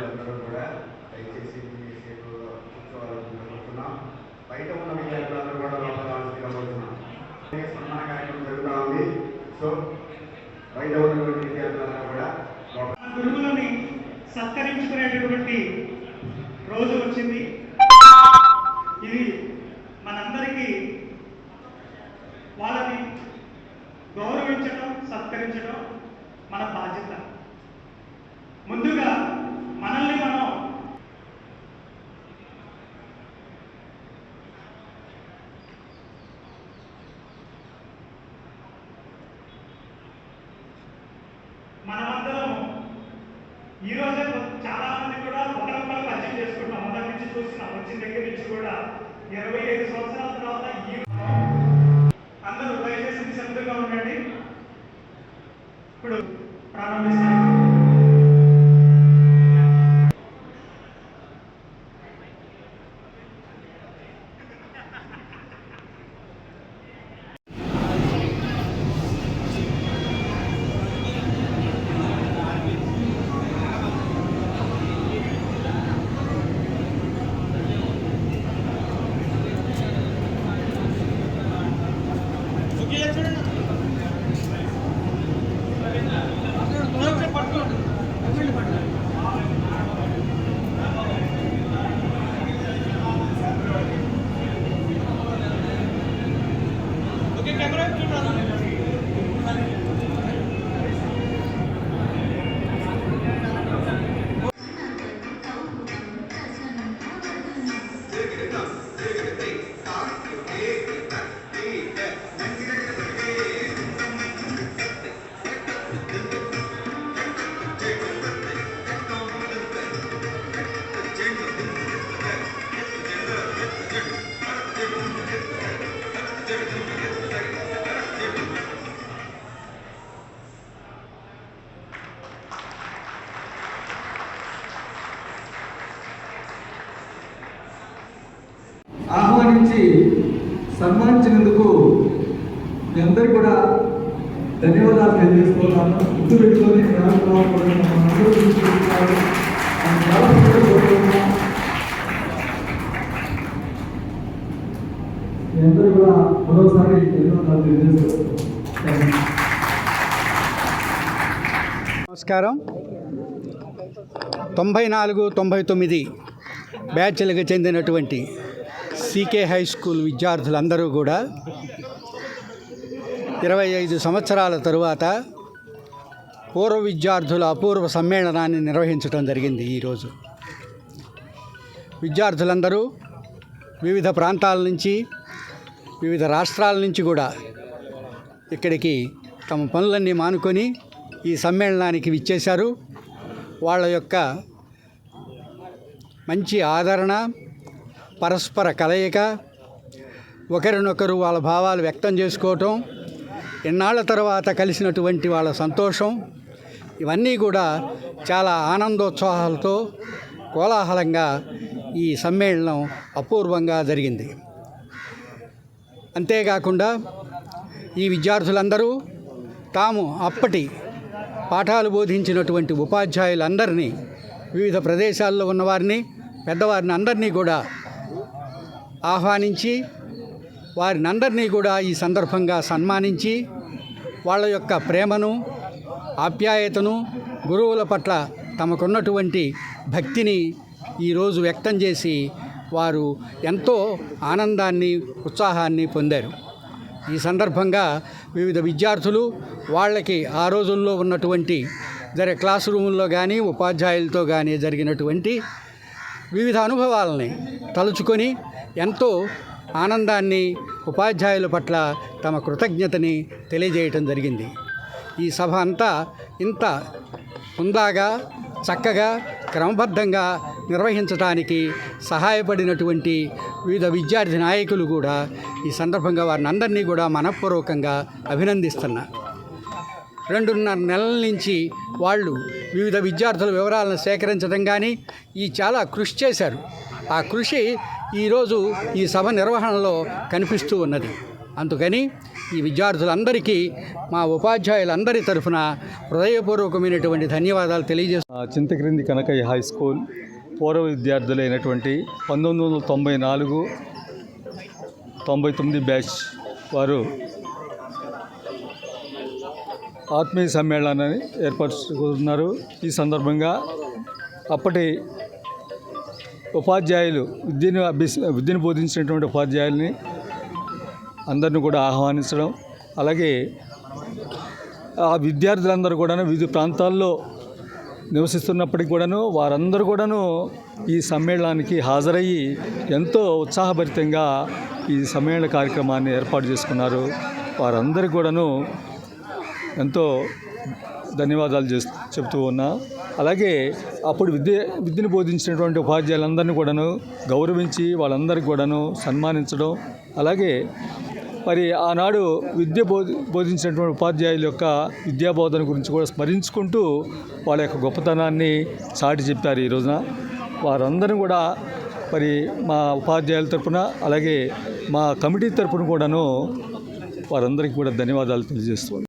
విద్యార్థులందరూ కూడా దయచేసి మీ కూర్చోవాలని కోరుతున్నాం బయట ఉన్న విద్యార్థులందరూ కూడా లోపల కోరుతున్నాం. ఈ సన్మాన కార్యక్రమం జరుగుతూ ఉంది? సో బయట ఉన్నటువంటి విద్యార్థులందరూ కూడా గురువులని సత్కరించుకునేటటువంటి రోజు వచ్చింది. ఇది మనందరికీ వాళ్ళని గౌరవించడం సత్కరించడం మన బాధ్యత. ఈ రోజే చాలా మంది కూడా ఒకరికొకరు పరిచయం చేసుకుంటాం మొదటి నుంచి చూస్తున్నాం వచ్చిన దగ్గర నుంచి కూడా ఇరవై ఐదు సంవత్సరాల తర్వాత ఈ అందరూ దయచేసి నిశ్శబ్దంగా ఉండండి. ఇప్పుడు ప్రారంభిస్తాం ఆహ్వానించి సన్మానించినందుకు మీ అందరికీ కూడా ధన్యవాదాలు తెలియజేస్తున్నాను గుర్తు పెట్టుకొని మీ అందరూ కూడా మరోసారి ధన్యవాదాలు తెలియజేస్తున్నాను నమస్కారం. తొంభై నాలుగు తొంభై తొమ్మిది బ్యాచ్లకు చెందినటువంటి సీకే హై స్కూల్ విద్యార్థులందరూ కూడా ఇరవై ఐదు సంవత్సరాల తరువాత పూర్వ విద్యార్థుల అపూర్వ సమ్మేళనాన్ని నిర్వహించడం జరిగింది ఈరోజు. విద్యార్థులందరూ వివిధ ప్రాంతాల నుంచి వివిధ రాష్ట్రాల నుంచి కూడా ఇక్కడికి తమ పనులన్నీ మానుకొని ఈ సమ్మేళనానికి విచ్చేశారు. వాళ్ళ యొక్క మంచి ఆదరణ పరస్పర కలయిక ఒకరినొకరు వాళ్ళ భావాలు వ్యక్తం చేసుకోవటం ఇన్నాళ్ళ తర్వాత కలిసినటువంటి వాళ్ళ సంతోషం ఇవన్నీ కూడా చాలా ఆనందోత్సాహాలతో కోలాహలంగా ఈ సమ్మేళనం అపూర్వంగా జరిగింది. అంతేకాకుండా ఈ విద్యార్థులందరూ తాము అప్పటి పాఠాలు బోధించినటువంటి ఉపాధ్యాయులందరినీ వివిధ ప్రదేశాల్లో ఉన్నవారిని పెద్దవారిని అందరినీ కూడా ఆహ్వానించి వారినందరినీ కూడా ఈ సందర్భంగా సన్మానించి వాళ్ళ యొక్క ప్రేమను ఆప్యాయతను గురువుల పట్ల తమకున్నటువంటి భక్తిని ఈరోజు వ్యక్తం చేసి వారు ఎంతో ఆనందాన్ని ఉత్సాహాన్ని పొందారు. ఈ సందర్భంగా వివిధ విద్యార్థులు వాళ్ళకి ఆ రోజుల్లో ఉన్నటువంటి జరే క్లాస్ రూముల్లో కానీ ఉపాధ్యాయులతో కానీ జరిగినటువంటి వివిధ అనుభవాలని తలుచుకొని ఎంతో ఆనందాన్ని ఉపాధ్యాయుల పట్ల తమ కృతజ్ఞతని తెలియజేయటం జరిగింది. ఈ సభ అంతా ఇంత హుందాగా చక్కగా క్రమబద్ధంగా నిర్వహించడానికి సహాయపడినటువంటి వివిధ విద్యార్థి నాయకులు కూడా ఈ సందర్భంగా వారిని అందరినీ కూడా మనఃపూర్వకంగా అభినందిస్తున్నా. రెండున్నర నెలల నుంచి వాళ్ళు వివిధ విద్యార్థుల వివరాలను సేకరించడం కానీ ఈ చాలా కృషి చేశారు. ఆ కృషి ఈరోజు ఈ సభ నిర్వహణలో కనిపిస్తూ ఉన్నది. అందుకని ఈ విద్యార్థులందరికీ మా ఉపాధ్యాయులందరి తరఫున హృదయపూర్వకమైనటువంటి ధన్యవాదాలు తెలియజేస్తున్నాను చింతక్రింది కనకయ్య హై స్కూల్ పూర్వ విద్యార్థులైనటువంటి పంతొమ్మిది వందల తొంభై నాలుగు తొంభై తొమ్మిది బ్యాచ్ వారు ఆత్మీయ సమ్మేళనాన్ని ఏర్పరచుకున్నారు. ఈ సందర్భంగా అప్పటి ఉపాధ్యాయులు విద్యను అభ్యసి విద్యను బోధించినటువంటి ఉపాధ్యాయుల్ని అందరిని కూడా ఆహ్వానించడం అలాగే ఆ విద్యార్థులందరూ కూడాను వివిధ ప్రాంతాల్లో నివసిస్తున్నప్పటికి కూడాను వారందరూ కూడాను ఈ సమ్మేళనానికి హాజరయ్యి ఎంతో ఉత్సాహభరితంగా ఈ సమ్మేళన కార్యక్రమాన్ని ఏర్పాటు చేసుకున్నారు. వారందరికీ కూడాను ఎంతో ధన్యవాదాలు చేస్తూ చెప్తూ ఉన్నా. అలాగే అప్పుడు విద్య విద్యను బోధించినటువంటి ఉపాధ్యాయులందరినీ కూడాను గౌరవించి వాళ్ళందరికీ కూడాను సన్మానించడం. అలాగే మరి ఆనాడు విద్య బోధి బోధించినటువంటి ఉపాధ్యాయుల యొక్క విద్యా బోధన గురించి కూడా స్మరించుకుంటూ వాళ్ళ యొక్క గొప్పతనాన్ని చాటి చెప్పారు ఈ రోజున. వారందరూ కూడా మరి మా ఉపాధ్యాయుల తరపున అలాగే మా కమిటీ తరపున కూడాను వారందరికీ కూడా ధన్యవాదాలు తెలియజేస్తున్నాను.